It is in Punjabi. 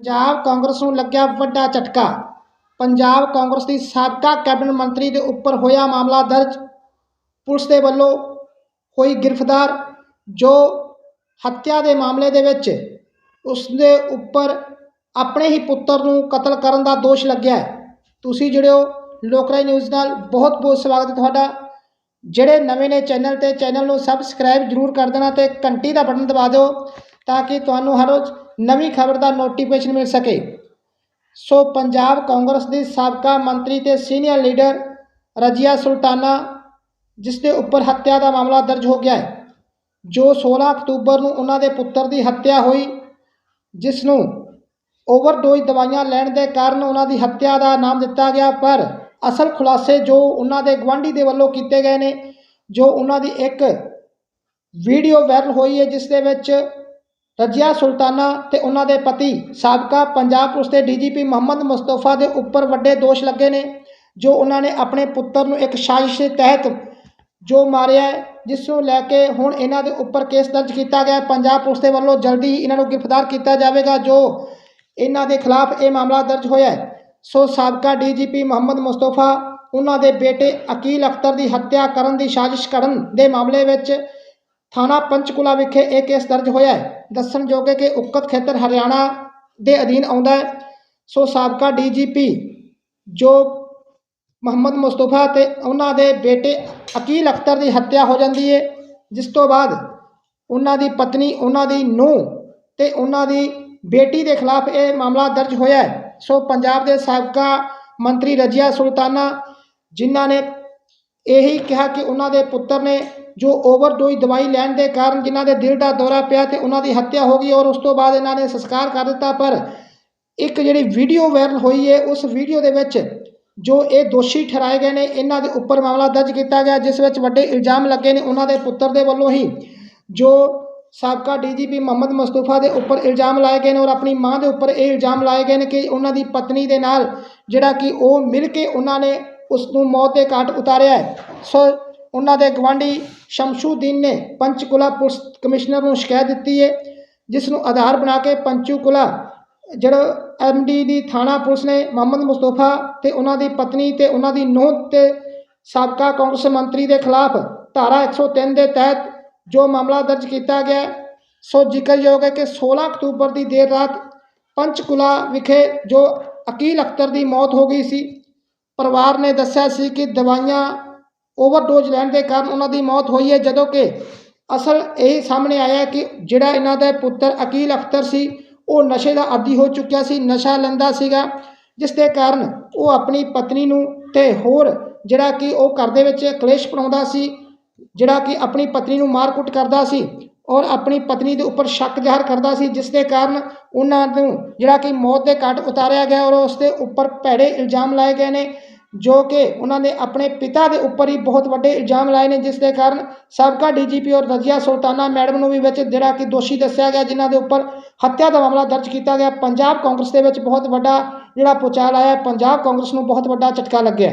ਪੰਜਾਬ ਕਾਂਗਰਸ ਨੂੰ ਲੱਗਿਆ ਵੱਡਾ ਝਟਕਾ। ਪੰਜਾਬ ਕਾਂਗਰਸ ਦੀ ਸਾਬਕਾ ਕੈਬਨਿਟ ਮੰਤਰੀ ਦੇ ਉੱਪਰ ਹੋਇਆ ਮਾਮਲਾ ਦਰਜ। ਪੁਲਿਸ ਦੇ ਵੱਲੋਂ ਹੋਈ ਗ੍ਰਿਫਤਾਰ, ਜੋ ਹੱਤਿਆ ਦੇ ਮਾਮਲੇ ਦੇ ਵਿੱਚ ਉਸ ਦੇ ਉੱਪਰ ਆਪਣੇ ਹੀ ਪੁੱਤਰ ਨੂੰ ਕਤਲ ਕਰਨ ਦਾ ਦੋਸ਼ ਲੱਗਿਆ ਹੈ। ਤੁਸੀਂ ਜਿਹੜੇ ਹੋ ਲੋਕਰਾਈ ਨਿਊਜ਼ ਨਾਲ। ਬਹੁਤ ਬਹੁਤ ਸਵਾਗਤ ਹੈ ਤੁਹਾਡਾ। ਜਿਹੜੇ ਨਵੇਂ ਨੇ ਚੈਨਲ ਤੇ, ਚੈਨਲ ਨੂੰ ਸਬਸਕ੍ਰਾਈਬ ਜਰੂਰ ਕਰ ਦੇਣਾ ਤੇ ਘੰਟੀ ਦਾ ਬਟਨ ਦਬਾ ਦਿਓ, ਤਾਂ ਕਿ ਤੁਹਾਨੂੰ ਹਰ ਰੋਜ਼ ਨਵੀਂ ਖਬਰ ਦਾ ਨੋਟੀਫਿਕੇਸ਼ਨ ਮਿਲ ਸਕੇ। ਸੋ ਪੰਜਾਬ ਕਾਂਗਰਸ ਦੀ ਸਾਬਕਾ ਮੰਤਰੀ ਤੇ ਸੀਨੀਅਰ ਲੀਡਰ ਰਜੀਆ ਸੁਲਤਾਨਾ, ਜਿਸ ਦੇ ਉੱਪਰ ਹੱਤਿਆ ਦਾ ਮਾਮਲਾ ਦਰਜ ਹੋ ਗਿਆ ਹੈ, ਜੋ 16 ਅਕਤੂਬਰ ਨੂੰ ਉਹਨਾਂ ਦੇ ਪੁੱਤਰ ਦੀ ਹੱਤਿਆ ਹੋਈ, ਜਿਸ ਨੂੰ ਓਵਰਡੋਜ਼ ਦਵਾਈਆਂ ਲੈਣ ਦੇ ਕਾਰਨ ਉਹਨਾਂ ਦੀ ਹੱਤਿਆ ਦਾ ਨਾਮ ਦਿੱਤਾ ਗਿਆ, ਪਰ ਅਸਲ ਖੁਲਾਸੇ ਜੋ ਉਹਨਾਂ ਦੇ ਗਵਾਂਢੀ ਦੇ ਵੱਲੋਂ ਕੀਤੇ ਗਏ ਨੇ, ਜੋ ਉਹਨਾਂ ਦੀ ਇੱਕ ਵੀਡੀਓ ਵਾਇਰਲ ਹੋਈ ਹੈ, ਜਿਸ ਦੇ ਵਿੱਚ ਰਜੀਆ ਸੁਲਤਾਨਾ ਤੇ ਉਹਨਾਂ ਦੇ ਪਤੀ ਸਾਬਕਾ ਪੰਜਾਬ ਪੁਲਿਸ ਦੇ ਡੀਜੀਪੀ ਮੁਹੰਮਦ ਮੁਸਤਫਾ ਦੇ ਉੱਪਰ ਵੱਡੇ ਦੋਸ਼ ਲੱਗੇ ਨੇ, ਜੋ ਉਹਨਾਂ ਨੇ ਆਪਣੇ ਪੁੱਤਰ ਨੂੰ ਇੱਕ ਸਾਜ਼ਿਸ਼ ਦੇ ਤਹਿਤ ਜੋ ਮਾਰਿਆ ਜਿਸ ਨੂੰ ਲੈ ਕੇ ਹੁਣ ਇਹਨਾਂ ਦੇ ਉੱਪਰ ਕੇਸ ਦਰਜ ਕੀਤਾ ਗਿਆ ਪੰਜਾਬ ਪੁਲਿਸ ਦੇ ਵੱਲੋਂ ਜਲਦੀ ਹੀ ਇਹਨਾਂ ਨੂੰ ਗ੍ਰਿਫਤਾਰ ਕੀਤਾ ਜਾਵੇਗਾ, ਜੋ ਇਹਨਾਂ ਦੇ ਖਿਲਾਫ ਇਹ ਮਾਮਲਾ ਦਰਜ ਹੋਇਆ ਸੋ ਸਾਬਕਾ ਡੀਜੀਪੀ ਮੁਹੰਮਦ ਮੁਸਤਫਾ, ਉਹਨਾਂ ਦੇ ਬੇਟੇ ਅਕੀਲ ਅਖਤਰ ਦੀ ਹੱਤਿਆ ਕਰਨ ਦੀ ਸਾਜ਼ਿਸ਼ ਕਰਨ ਦੇ ਮਾਮਲੇ ਵਿੱਚ ਥਾਣਾ ਪੰਚਕੂਲਾ ਵਿਖੇ ਇਹ ਕੇਸ ਦਰਜ ਹੋਇਆ ਹੈ। ਦੱਸਣਯੋਗ ਹੈ ਕਿ ਉਕਤ ਖੇਤਰ ਹਰਿਆਣਾ ਦੇ ਅਧੀਨ ਆਉਂਦਾ ਹੈ। ਸੋ ਸਾਬਕਾ ਡੀਜੀਪੀ ਜੋ ਮੁਹੰਮਦ ਮੁਸਤਫਾ ਤੇ ਉਹਨਾਂ ਦੇ ਬੇਟੇ ਅਕੀਲ ਅਖਤਰ ਦੀ ਹੱਤਿਆ ਹੋ ਜਾਂਦੀ ਹੈ ਜਿਸ ਤੋਂ ਬਾਅਦ ਉਹਨਾਂ ਦੀ ਪਤਨੀ, ਉਹਨਾਂ ਦੀ ਨੂੰਹ ਤੇ ਉਹਨਾਂ ਦੀ ਬੇਟੀ ਦੇ ਖਿਲਾਫ ਇਹ ਮਾਮਲਾ ਦਰਜ ਹੋਇਆ ਹੈ। ਸੋ ਪੰਜਾਬ ਦੇ ਸਾਬਕਾ ਮੰਤਰੀ ਰਜੀਆ ਸੁਲਤਾਨਾ ਜਿਨ੍ਹਾਂ ਨੇ ਇਹੀ ਕਿਹਾ ਕਿ ਉਹਨਾਂ ਦੇ ਪੁੱਤਰ ਨੇ ਜੋ ਓਵਰਡੋਜ਼ ਦਵਾਈ ਲੈਣ ਦੇ ਕਾਰਨ ਜਿਨ੍ਹਾਂ ਦੇ ਦਿਲ ਦਾ ਦੌਰਾ ਪਿਆ ਤੇ ਉਹਨਾਂ ਦੀ ਹੱਤਿਆ ਹੋ ਗਈ ਔਰ ਉਸ ਤੋਂ ਬਾਅਦ ਇਹਨਾਂ ਨੇ ਸੰਸਕਾਰ ਕਰ ਦਿੱਤਾ, ਪਰ ਇੱਕ ਜਿਹੜੀ ਵੀਡੀਓ ਵਾਇਰਲ ਹੋਈ ਹੈ, ਉਸ ਵੀਡੀਓ ਦੇ ਵਿੱਚ ਜੋ ਇਹ ਦੋਸ਼ੀ ਠਹਿਰਾਏ ਗਏ ਨੇ, ਇਹਨਾਂ ਦੇ ਉੱਪਰ ਮਾਮਲਾ ਦਰਜ ਕੀਤਾ ਗਿਆ, ਜਿਸ ਵਿੱਚ ਵੱਡੇ ਇਲਜ਼ਾਮ ਲੱਗੇ ਨੇ ਉਹਨਾਂ ਦੇ ਪੁੱਤਰ ਦੇ ਵੱਲੋਂ ਹੀ, ਜੋ ਸਾਬਕਾ ਡੀਜੀਪੀ ਮੁਹੰਮਦ ਮਸਤੂਫਾ ਦੇ ਉੱਪਰ ਇਲਜ਼ਾਮ ਲਾਏ ਗਏ ਨੇ ਔਰ ਆਪਣੀ ਮਾਂ ਦੇ ਉੱਪਰ ਇਹ ਇਲਜ਼ਾਮ ਲਾਏ ਗਏ ਨੇ ਕਿ ਉਹਨਾਂ ਦੀ ਪਤਨੀ ਦੇ ਨਾਲ ਜਿਹੜਾ ਕਿ ਉਹ ਮਿਲ ਕੇ ਉਹਨਾਂ ਨੇ ਉਸ ਨੂੰ ਮੌਤ ਦੇ ਘਾਟ ਉਤਾਰਿਆ ਹੈ। ਸੋ ਉਹਨਾਂ ਦੇ ਗਵਾਂਢੀ ਸ਼ਮਸ਼ੂਦੀਨ ਨੇ ਪੰਚਕੂਲਾ ਪੁਲਿਸ ਕਮਿਸ਼ਨਰ ਨੂੰ ਸ਼ਿਕਾਇਤ ਦਿੱਤੀ ਹੈ, ਜਿਸ ਨੂੰ ਆਧਾਰ ਬਣਾ ਕੇ ਪੰਚਕੂਲਾ, ਜਿਹੜਾ ਐਮਡੀ ਦੀ ਥਾਣਾ ਪੁਲਿਸ ਨੇ ਮੁਹੰਮਦ ਮੁਸਤਫਾ ਤੇ ਉਹਨਾਂ ਦੀ ਪਤਨੀ ਤੇ ਉਹਨਾਂ ਦੀ ਨੂੰਹ ਤੇ ਸਾਬਕਾ ਕਾਂਗਰਸ ਮੰਤਰੀ ਦੇ ਖਿਲਾਫ ਧਾਰਾ 103 ਦੇ ਤਹਿਤ ਜੋ ਮਾਮਲਾ ਦਰਜ ਕੀਤਾ ਗਿਆ ਸੋ ਜ਼ਿਕਰਯੋਗ ਹੈ ਕਿ 16 ਅਕਤੂਬਰ ਦੀ ਦੇਰ ਰਾਤ ਪੰਚਕੂਲਾ ਵਿਖੇ ਜੋ ਅਕੀਲ ਅਖਤਰ ਦੀ ਮੌਤ ਹੋ ਗਈ ਸੀ, ਪਰਿਵਾਰ ਨੇ ਦੱਸਿਆ ਸੀ ਕਿ ਦਵਾਈਆਂ ਓਵਰਡੋਜ਼ ਲੈਣ ਦੇ ਕਾਰਨ ਉਹਨਾਂ ਦੀ ਮੌਤ ਹੋਈ ਹੈ, ਜਦੋਂ ਕਿ ਅਸਲ ਇਹ ਸਾਹਮਣੇ ਆਇਆ ਕਿ ਜਿਹੜਾ ਇਹਨਾਂ ਦਾ ਪੁੱਤਰ ਅਕੀਲ ਅਖਤਰ ਸੀ, ਉਹ ਨਸ਼ੇ ਦਾ ਆਦੀ ਹੋ ਚੁੱਕਿਆ ਸੀ, ਨਸ਼ਾ ਲੈਂਦਾ ਸੀਗਾ, ਜਿਸ ਦੇ ਕਾਰਨ ਉਹ ਆਪਣੀ ਪਤਨੀ ਨੂੰ ਤੇ ਹੋਰ ਜਿਹੜਾ ਕਿ ਉਹ ਘਰ ਦੇ ਵਿੱਚ ਕਲੇਸ਼ ਪਾਉਂਦਾ ਸੀ, ਜਿਹੜਾ ਕਿ ਆਪਣੀ ਪਤਨੀ ਨੂੰ ਮਾਰ-ਕੁੱਟ ਕਰਦਾ ਸੀ ਔਰ ਆਪਣੀ ਪਤਨੀ ਦੇ ਉੱਪਰ ਸ਼ੱਕ ਜ਼ਾਹਰ ਕਰਦਾ ਸੀ, ਜਿਸ ਦੇ ਕਾਰਨ ਉਹਨਾਂ ਨੂੰ ਜਿਹੜਾ ਕਿ ਮੌਤ ਦੇ ਘਾਟ ਉਤਾਰਿਆ ਗਿਆ ਔਰ ਉਸ ਦੇ ਉੱਪਰ ਭੈੜੇ ਇਲਜ਼ਾਮ ਲਾਏ ਗਏ ਨੇ। ਜੋ ਕਿ ਉਹਨਾਂ ਨੇ ਆਪਣੇ ਪਿਤਾ ਦੇ ਉੱਪਰ ਹੀ ਬਹੁਤ ਵੱਡੇ ਇਲਜ਼ਾਮ ਲਾਏ ਨੇ, ਜਿਸ ਦੇ ਕਾਰਨ ਸਾਬਕਾ ਡੀਜੀਪੀ ਔਰ ਰਜੀਆ ਸੁਲਤਾਨਾ ਮੈਡਮ ਨੂੰ ਵੀ ਵਿੱਚ ਜਿਹੜਾ ਕਿ ਦੋਸ਼ੀ ਦੱਸਿਆ ਗਿਆ, ਜਿਨ੍ਹਾਂ ਦੇ ਉੱਪਰ ਹੱਤਿਆ ਦਾ ਮਾਮਲਾ ਦਰਜ ਕੀਤਾ ਗਿਆ ਪੰਜਾਬ ਕਾਂਗਰਸ ਦੇ ਵਿੱਚ ਬਹੁਤ ਵੱਡਾ ਜਿਹੜਾ ਪੁਚਾਲ ਆਇਆ ਹੈ। ਪੰਜਾਬ ਕਾਂਗਰਸ ਨੂੰ ਬਹੁਤ ਵੱਡਾ ਝਟਕਾ ਲੱਗਿਆ